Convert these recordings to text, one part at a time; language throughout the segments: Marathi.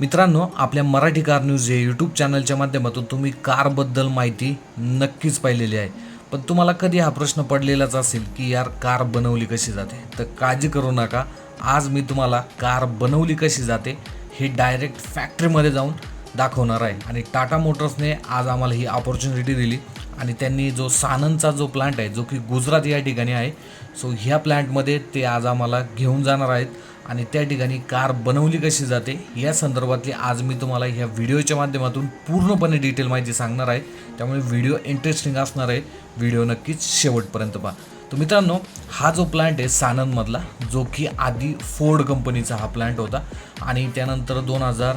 मित्रांनो आपल्या मराठी कार न्यूज या यूट्यूब चॅनलच्या माध्यमातून तुम्ही कारबद्दल माहिती नक्कीच पाहिलेली आहे. पण तुम्हाला कधी हा प्रश्न पडलेलाच असेल की यार कार बनवली कशी जाते? तर काळजी करू नका. आज मी तुम्हाला कार बनवली कशी जाते हे डायरेक्ट फॅक्टरीमध्ये जाऊन दाखवणार आहे. आणि टाटा मोटर्सने आज आम्हाला ही ऑपॉर्च्युनिटी दिली. आणि त्यांनी जो सानंदचा जो प्लांट आहे जो की गुजरात या ठिकाणी आहे सो ह्या प्लांटमध्ये ते आज आम्हाला घेऊन जाणार आहेत. आणि त्या ठिकाणी कार बनवली कशी जाते या संदर्भातली आज मी तुम्हाला ह्या व्हिडिओच्या माध्यमातून पूर्णपणे डिटेल माहिती सांगणार आहे. त्यामुळे व्हिडिओ इंटरेस्टिंग असणार आहे. व्हिडिओ नक्कीच शेवटपर्यंत पहा. तर मित्रांनो हा जो प्लांट आहे सानंदमधला जो की आधी फोर्ड कंपनीचा हा प्लांट होता. आणि त्यानंतर दोन हजार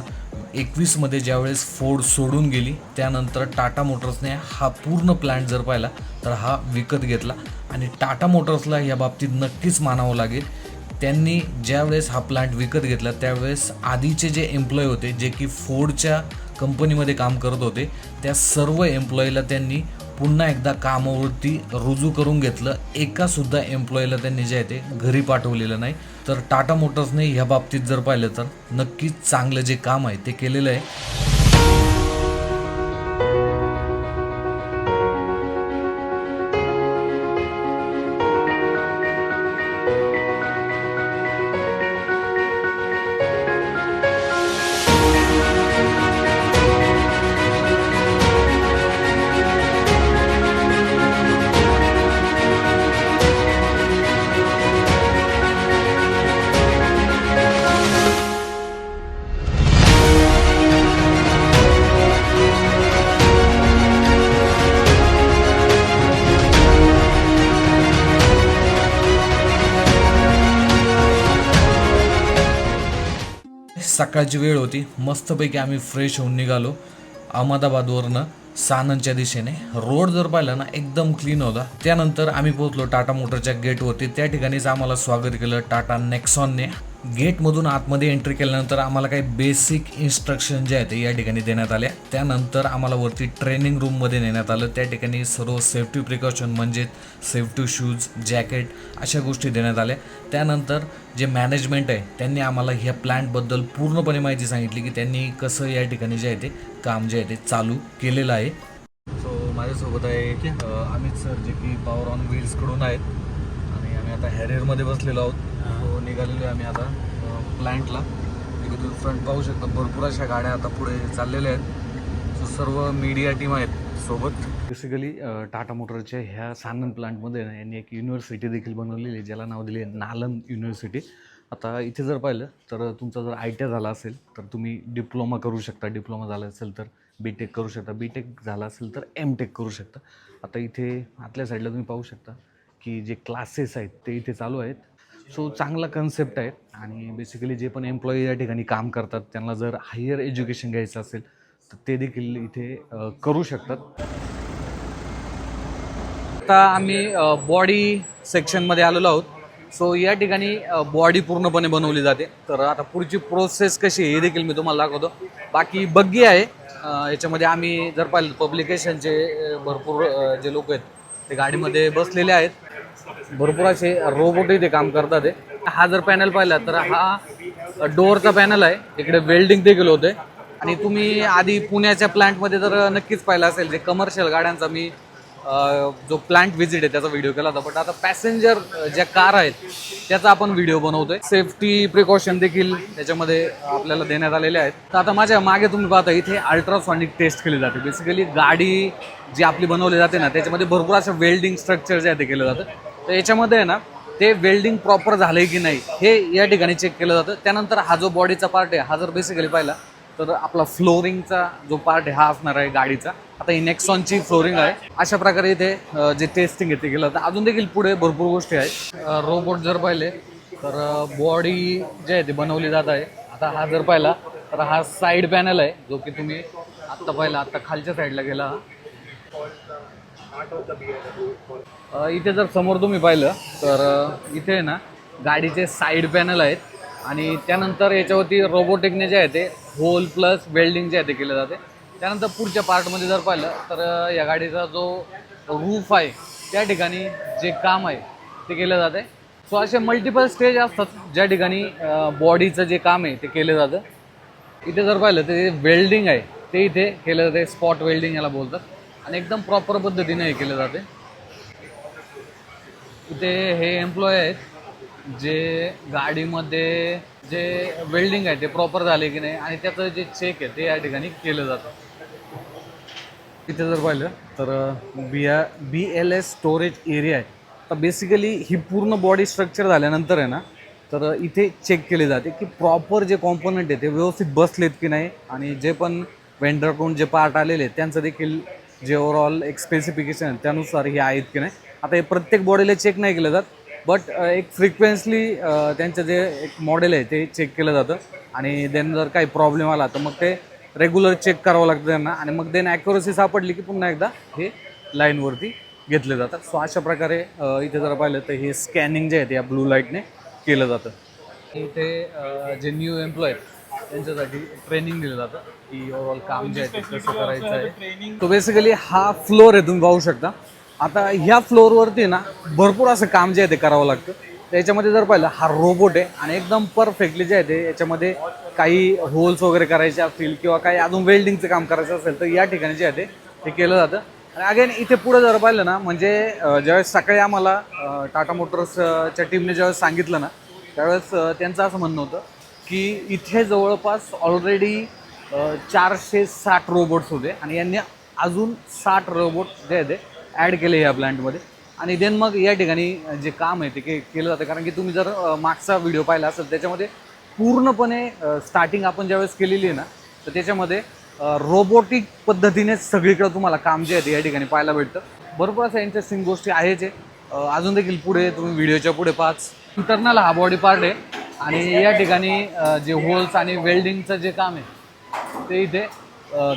एकवीसमध्ये ज्यावेळेस फोर्ड सोडून गेली त्यानंतर टाटा मोटर्सने हा पूर्ण प्लांट जर पाहिला तर हा विकत घेतला. आणि टाटा मोटर्सला या बाबतीत नक्कीच मानावं लागेल. त्यांनी ज्यावेळेस हा प्लांट विकत घेतला त्यावेळेस आधीचे जे एम्प्लॉय होते जे की फोर्डच्या कंपनीमध्ये काम करत होते त्या सर्व एम्प्लॉईला त्यांनी पुन्हा एकदा कामावरती रुजू करून घेतलं. एकासुद्धा एम्प्लॉईला त्यांनी जे आहे ते घरी पाठवलेलं नाही. तर टाटा मोटर्सने ह्या बाबतीत जर पाहिलं तर नक्कीच चांगलं जे काम आहे ते केलेलं आहे. सकाळची वेळ होती. मस्तपैकी आम्ही फ्रेश होऊन निघालो. अहमदाबादवरनं सानंदच्या दिशेने. रोड जर पाहिला ना एकदम क्लीन होता. त्यानंतर आम्ही पोहोचलो टाटा मोटरच्या गेटवरती त्या ठिकाणीच आम्हाला स्वागत केलं टाटा नेक्सॉनने गेटमधून आतमध्ये एंट्री केल्यानंतर आम्हाला काही बेसिक इन्स्ट्रक्शन जे आहेत ते या ठिकाणी देण्यात आल्या. त्यानंतर आम्हाला वरती ट्रेनिंग रूममध्ये नेण्यात आलं. त्या ठिकाणी सर्व सेफ्टी प्रिकॉशन म्हणजे सेफ्टी शूज जॅकेट अशा गोष्टी देण्यात आल्या. त्यानंतर जे मॅनेजमेंट आहे त्यांनी आम्हाला ह्या प्लॅन्टबद्दल पूर्णपणे माहिती सांगितली की त्यांनी कसं या ठिकाणी जे आहे ते काम जे आहे ते चालू केलेलं आहे. सो माझ्यासोबत आहे अमित सर जे की पॉवर ऑन व्हील्सकडून आहेत. आणि आम्ही आता हॅरियरमध्ये बसलेलो आहोत. निघालेलो आहे आम्ही आता प्लॅन्टला इकडे फ्रंट पाहू शकता. भरपूर अशा गाड्या आता पुढे चाललेल्या आहेत. सो सर्व मीडिया टीम आहेत सोबत. बेसिकली टाटा मोटरच्या ह्या सानन प्लांटमध्ये यांनी एक युनिव्हर्सिटी देखील बनवलेली आहे ज्याला नाव दिले नालन युनिव्हर्सिटी आता इथे जर पाहिलं तर तुमचा जर आय टी आय झाला असेल तर तुम्ही डिप्लोमा करू शकता. डिप्लोमा झाला असेल तर बी टेक करू शकता. बी टेक झाला असेल तर एम टेक करू शकता. आता इथे आतल्या साईडला तुम्ही पाहू शकता की जे क्लासेस आहेत ते इथे चालू आहेत. सो चांगला कन्सेप्ट आहे. आणि बेसिकली जे पण एम्प्लॉई या ठिकाणी काम करतात त्यांना जर हायर एज्युकेशन घ्यायचं असेल तर ते देखील इथे करू शकतात. आता आम्ही बॉडी सेक्शनमध्ये आलेलो आहोत. सो या ठिकाणी बॉडी पूर्णपणे बनवली जाते. तर आता पुढची प्रोसेस कशी आहे हे देखील मी तुम्हाला दाखवतो. बाकी बग्गी आहे. याच्यामध्ये आम्ही जर पाहिलं पब्लिकेशनचे भरपूर जे लोक आहेत ते गाडीमध्ये बसलेले आहेत. भरपूर असे रोबोट इथे काम करतात ते. हा जर पॅनल पाहिला तर हा डोअरचा पॅनल आहे. इकडे वेल्डिंग देखील होते. आणि तुम्ही आधी पुण्याच्या प्लांटमध्ये तर नक्कीच पाहिलं असेल जे कमर्शियल गाड्यांचा मी जो प्लांट व्हिजिट आहे त्याचा व्हिडिओ केला होता. बट आता पॅसेंजर ज्या कार आहेत त्याचा आपण व्हिडिओ बनवतोय. सेफ्टी प्रिकॉशन देखील त्याच्यामध्ये आपल्याला देण्यात आलेले आहेत. तर आता माझ्या मागे तुम्ही पाहता इथे अल्ट्रासॉनिक टेस्ट केली जाते. बेसिकली गाडी जी आपली बनवली जाते ना त्याच्यामध्ये भरपूर अशा वेल्डिंग स्ट्रक्चर जे आहे ते केलं जातं. तर याच्यामध्ये आहे ना ते वेल्डिंग प्रॉपर झालंय की नाही हे या ठिकाणी चेक केलं जातं. त्यानंतर हा जो बॉडीचा पार्ट आहे हा जर बेसिकली पाहिला तर आपला फ्लोरिंगचा जो पार्ट आहे हा असणार आहे गाडीचा. आता ही नेक्सॉनची फ्लोरिंग आहे. अशा प्रकारे इथे जे टेस्टिंग येते गेलं केलं. अजून देखील पुढे भरपूर गोष्टी आहेत. रोबोट जर पाहिले तर बॉडी जे आहे ती बनवली जात आहे. आता हा जर पाहिला तर हा साईड पॅनल आहे जो की तुम्ही आत्ता पाहिला आत्ता खालच्या साईडला गेला. इथे जर समोर तुम्ही पाहिलं तर इथे आहे ना गाडीचे साईड पॅनल आहेत. आणि त्यानंतर याच्यावरती रोबोटिकने जे आहे ते होल प्लस वेल्डिंग जे आहे ते केलं जाते. त्यानंतर पुढच्या पार्टमध्ये जर पाहिलं तर या गाडीचा जो रूफ आहे त्या ठिकाणी जे काम आहे ते केलं जाते. सो असे मल्टिपल स्टेज असतात ज्या ठिकाणी बॉडीचं जे काम आहे ते केलं जातं. इथे जर पाहिलं तर वेल्डिंग आहे ते इथे केलं जाते. स्पॉट वेल्डिंग याला बोलतात. आणि एकदम प्रॉपर पद्धतीने हे केलं जाते. इथे हे एम्प्लॉय आहेत जे गाडीमध्ये जे वेल्डिंग आहे ते प्रॉपर झाले की नाही आणि त्याचं जे चेक आहे ते या ठिकाणी केलं जातं. तिथे जर पाहिलं तर B B L S storage area आहे. तर बेसिकली ही पूर्ण बॉडी स्ट्रक्चर झाल्यानंतर आहे ना तर इथे चेक केले जाते की प्रॉपर जे कॉम्पोनंट आहे ते व्यवस्थित बसलेत की नाही आणि जे पण वेंडरकडून जे पार्ट आलेले आहेत त्यांचं देखील जे ओव्हरऑल एक स्पेसिफिकेशन आहे त्यानुसार हे आहेत की नाही. आता हे प्रत्येक बॉडीला चेक नाही केलं जात बट एक फ्रिक्वेन्सली त्यांचं जे एक मॉडेल आहे ते चेक केलं जातं. आणि देन जर काही प्रॉब्लेम आला तर मग ते रेग्युलर चेक करावं लागतं त्यांना. आणि मग देन ॲक्युरसी सापडली की पुन्हा एकदा हे लाईनवरती घेतले जातात. सो अशा प्रकारे इथे जर पाहिलं तर हे स्कॅनिंग जे आहे ते या ब्लू लाईटने केलं जातं. इथे जे न्यू एम्प्लॉय त्यांच्यासाठी ट्रेनिंग दिलं जातं की ओव्हरऑल काम जे आहे ते कसं करायचं आहे. तो बेसिकली हा फ्लोअर आहे तुम्ही पाहू शकता. आता ह्या फ्लोअरवरती ना भरपूर असं काम जे आहे ते करावं लागतं. त्याच्यामध्ये जर पाहिलं हा रोबोट आहे आणि एकदम परफेक्टली जे आहे ते याच्यामध्ये काही होल्स वगैरे करायचे असतील किंवा काही अजून वेल्डिंगचं काम करायचं असेल तर या ठिकाणी जे आहे ते हे केलं जातं. आणि अगेन इथे पुढे जर पाहिलं ना म्हणजे ज्यावेळेस सकाळी आम्हाला टाटा मोटर्सच्या टीमने ज्यावेळेस सांगितलं ना त्यावेळेस त्यांचं असं म्हणणं होतं की इथे जवळपास ऑलरेडी चारशे साठ रोबोट्स होते आणि यांनी अजून साठ रोबोट जे आहे ते ॲड केले या प्लांटमध्ये आणि देन मग या ठिकाणी जे काम आहे ते के केलं जातं. कारण की तुम्ही जर मागचा व्हिडिओ पाहिला असेल त्याच्यामध्ये पूर्णपणे स्टार्टिंग आपण ज्यावेळेस केलेली आहे ना तर त्याच्यामध्ये रोबोटिक पद्धतीने सगळीकडे तुम्हाला काम जे आहे ते या ठिकाणी पाहायला भेटतं. भरपूर असं इंटरेस्टिंग गोष्टी आहे. जे अजून देखील पुढे तुम्ही व्हिडिओच्या पुढे पाच इंटरनल हा बॉडी पार्ट आहे. आणि या ठिकाणी जे होल्स आणि वेल्डिंगचं जे काम आहे ते इथे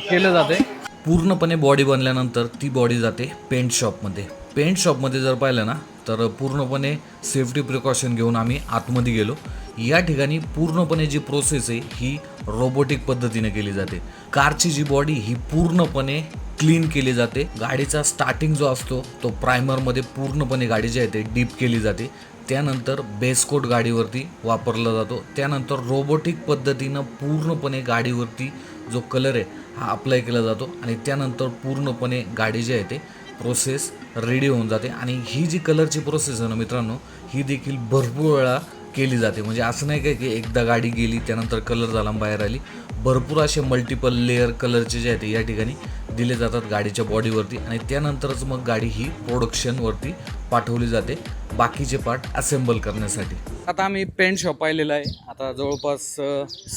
केलं जातं आहे पूर्णपणे बॉडी बनल्यानंतर ती बॉडी जाते पेंट शॉपमध्ये. पेंट शॉपमध्ये जर पाहिलं ना तर पूर्णपणे सेफ्टी प्रिकॉशन घेऊन आम्ही आतमध्ये गेलो. या ठिकाणी पूर्णपणे जी प्रोसेस आहे ही रोबोटिक पद्धतीने केली जाते. कारची जी बॉडी ही पूर्णपणे क्लीन केली जाते. गाडीचा स्टार्टिंग जो असतो तो प्रायमरमध्ये पूर्णपणे गाडी जी आहे ते डीप केली जाते. त्यानंतर बेसकोट गाडीवरती वापरला जातो. त्यानंतर रोबोटिक पद्धतीनं पूर्णपणे गाडीवरती जो कलर आहे हा अप्लाय केला जातो आणि त्यानंतर पूर्णपणे गाडी जी आहे ते प्रोसेस रेडी होऊन जाते. आणि ही जी कलरची प्रोसेस आहे ना मित्रांनो ही देखील भरपूर वेळा केली जाते. म्हणजे असं नाही काय की एकदा गाडी गेली त्यानंतर कलर झाला बाहेर आली. भरपूर असे मल्टिपल लेअर कलरचे जे आहेत ते या ठिकाणी दिले जातात गाडीच्या बॉडीवरती आणि त्यानंतरच मग गाडी ही प्रोडक्शनवरती पाठवली जाते. बाकीचे पार्ट असेंबल करण्यासाठी. आता आम्ही पेंट शॉप पाहिलेलं आहे. आता जवळपास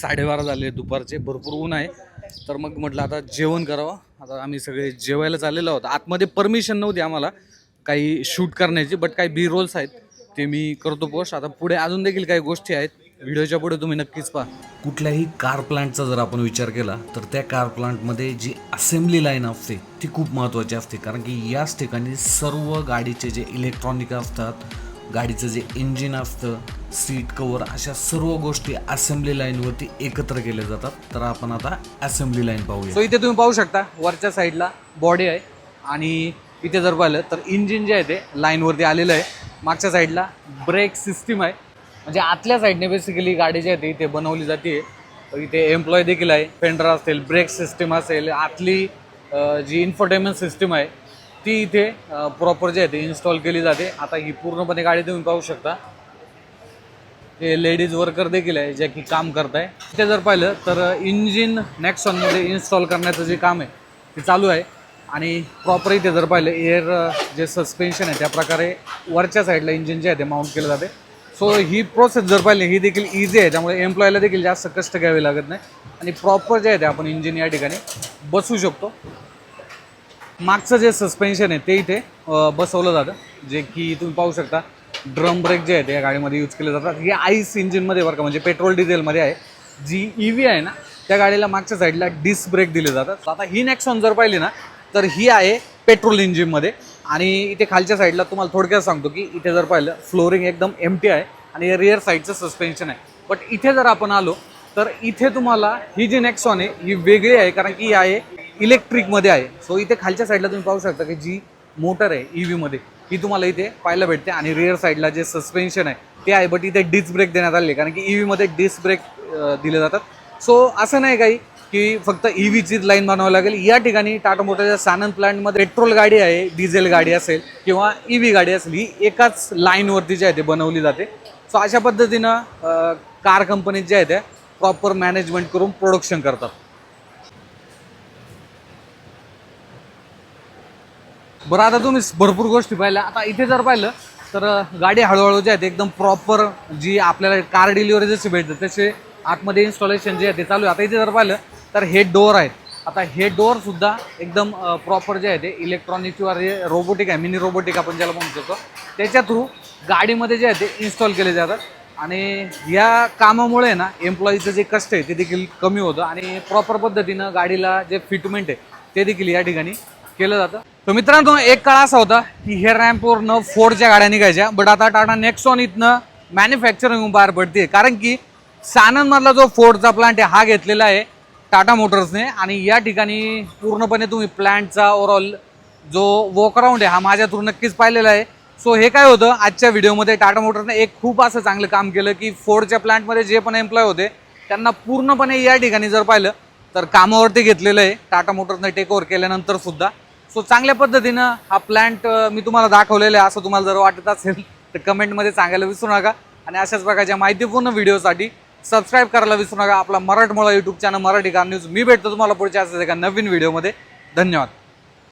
साडेबारा झाले. दुपारचे भरपूर ऊन आहे. तर मग म्हटलं आता जेवण करावं. आता आम्ही सगळे जेवायला चाललेलो आहोत. आतमध्ये परमिशन नव्हती आम्हाला काही शूट करण्याची बट काही बी रोल्स आहेत. ते मी करतो पोस्ट आता पुढे अजून देखील काही गोष्टी आहेत. व्हिडिओच्या पुढे तुम्ही नक्कीच पहा. कुठल्याही कार प्लांटचा जर आपण विचार केला तर त्या कार प्लांटमध्ये जी असेंब्ली लाईन असते ती खूप महत्त्वाची असते. कारण की याच ठिकाणी सर्व गाडीचे जे इलेक्ट्रॉनिक असतात गाडीचं जे इंजिन असतं सीट कवर अशा सर्व गोष्टी असेंब्ली लाईनवरती एकत्र केल्या जातात. तर आपण आता असेंब्ली लाईन पाहूया. सो इथे तुम्ही पाहू शकता वरच्या साईडला बॉडी आहे आणि इथे जर पाहिलं तर इंजिन जे आहे ते लाईनवरती आलेलं आहे. मागच्या साईडला ब्रेक सिस्टीम आहे. म्हणजे आतल्या साईडने बेसिकली गाडी जी आहे ती इथे बनवली जाते. इथे एम्प्लॉय देखील आहे फेंडर असतील ब्रेक सिस्टीम असेल आतली जी इन्फोटेनमेंट सिस्टीम आहे ती इथे प्रॉपर जी आहे ते इन्स्टॉल केली जाते. आता ही पूर्णपणे गाडी तुम्ही पाहू शकता. हे लेडीज वर्कर देखील आहे जे की काम करत आहे ते जर पाहिलं तर इंजिन नेक्सॉनमध्ये इन्स्टॉल करण्याचं जे काम आहे ते चालू आहे. आणि प्रॉपर इथे जर पाहिलं एअर जे सस्पेन्शन आहे त्या प्रकारे वरच्या साईडला इंजिन जे आहे ते माउंट केलं जाते. सो ही प्रोसेस जर पाहिली ही देखील इझी आहे. त्यामुळे एम्प्लॉयला देखील जास्त कष्ट घ्यावे लागत नाही. आणि प्रॉपर जे आहे ते आपण इंजिन या ठिकाणी बसवू शकतो. मागचं जे सस्पेन्शन आहे ते इथे बसवलं जातं. जे की तुम्ही पाहू शकता ड्रम ब्रेक जे आहेत या गाडीमध्ये यूज केले जातात. हे आईस इंजिनमध्ये बरं का म्हणजे पेट्रोल डिझेलमध्ये आहे. जी ई व्ही आहे ना त्या गाडीला मागच्या साईडला डिस्क ब्रेक दिले जातात. आता ही नेक्सॉन जर पाहिली ना तर ही आहे पेट्रोल इंजिनमध्ये आणि इथे खालच्या साईडला तुम्हाला थोडक्यात सांगतो की इथे जर पाहिलं फ्लोरिंग एकदम एमटी आहे आणि रिअर साईडचं सस्पेन्शन आहे. बट इथे जर आपण आलो तर इथे तुम्हाला ही जी नेक्सॉन आहे ही वेगळी आहे कारण की ही आहे इलेक्ट्रिकमध्ये आहे. सो इथे खालच्या साईडला तुम्ही पाहू शकता की जी मोटर आहे ई व्हीमध्ये ही तुम्हाला इथे पाहायला भेटते. आणि रिअर साईडला जे सस्पेन्शन आहे ते आहे बट इथे डिस्क ब्रेक देण्यात आले कारण की ई व्हीमध्ये डिस्क ब्रेक दिले जातात. सो असं नाही काही की फक्त E ई व्हीचीच लाईन बनवावी लागेल. या ठिकाणी टाटा मोटरच्या सानंद प्लांटमध्ये पेट्रोल गाडी आहे डिझेल गाडी असेल किंवा ई व्ही गाडी असेल ही एकाच लाईनवरती जी आहे ते बनवली जाते. सो अशा पद्धतीनं कार कंपनीत जे आहे त्या प्रॉपर मॅनेजमेंट करून प्रोडक्शन करतात. बरं आता तुम्ही भरपूर गोष्टी पाहिल्या. आता इथे जर पाहिलं तर गाडी हळूहळू जे आहे ते एकदम प्रॉपर जी आपल्याला कार डिलिव्हरी जशी भेटते तसे आतमध्ये इन्स्टॉलेशन जे आहे ते चालू आहे. आता इथे जर पाहिलं तर हे डोअर आहेत. आता हे डोअर सुद्धा एकदम प्रॉपर जे आहे ते इलेक्ट्रॉनिक किंवा रोबोटिक आहे मिनी रोबोटिक आपण ज्याला म्हणू शकतो. त्याच्या थ्रू गाडीमध्ये जे आहे ते इन्स्टॉल केले जातात. आणि या कामामुळे ना एम्प्लॉईचं जे कष्ट आहे ते देखील कमी होतं. आणि प्रॉपर पद्धतीनं गाडीला जे फिटमेंट आहे ते देखील या ठिकाणी केलं जातं. तर मित्रांनो एक काळ असा होता की हे रॅम्पवरनं फोर्डच्या गाड्या निघायच्या. बट आता टाटा नेक्सॉन इथनं मॅन्युफॅक्चरिंग बाहेर पडते कारण की सानंदमधला जो फोर्डचा प्लांट आहे हा घेतलेला आहे टाटा मोटर्सने आणि या ठिकाणी पूर्णपणे तुम्ही प्लांटचा ओव्हरऑल जो वॉकराऊंड आहे हा माझ्या थ्रू नक्कीच पाहिलेला आहे. सो हे काय होतं आजच्या व्हिडिओमध्ये टाटा मोटर्सने एक खूप असं चांगलं काम केलं की फोर्डच्या प्लांटमध्ये जे पण एम्प्लॉय होते त्यांना पूर्णपणे या ठिकाणी जर पाहिलं तर कामावरती घेतलेलं आहे. टाटा मोटर्सने टेक ओव्हर केल्यानंतर सुद्धा. सो चांगल्या पद्धतीनं हा प्लांट मी तुम्हाला दाखवलेला आहे असं तुम्हाला जर वाटत असेल तर कमेंटमध्ये सांगायला विसरू नका. आणि अशाच प्रकारच्या माहितीपूर्ण व्हिडिओसाठी सबस्क्राईब करायला विसरू नका. आपला मराठमोळा YouTube channel Marathi car news मी भेटतो तुम्हाला पुढच्या असं एका नवीन व्हिडिओमध्ये धन्यवाद.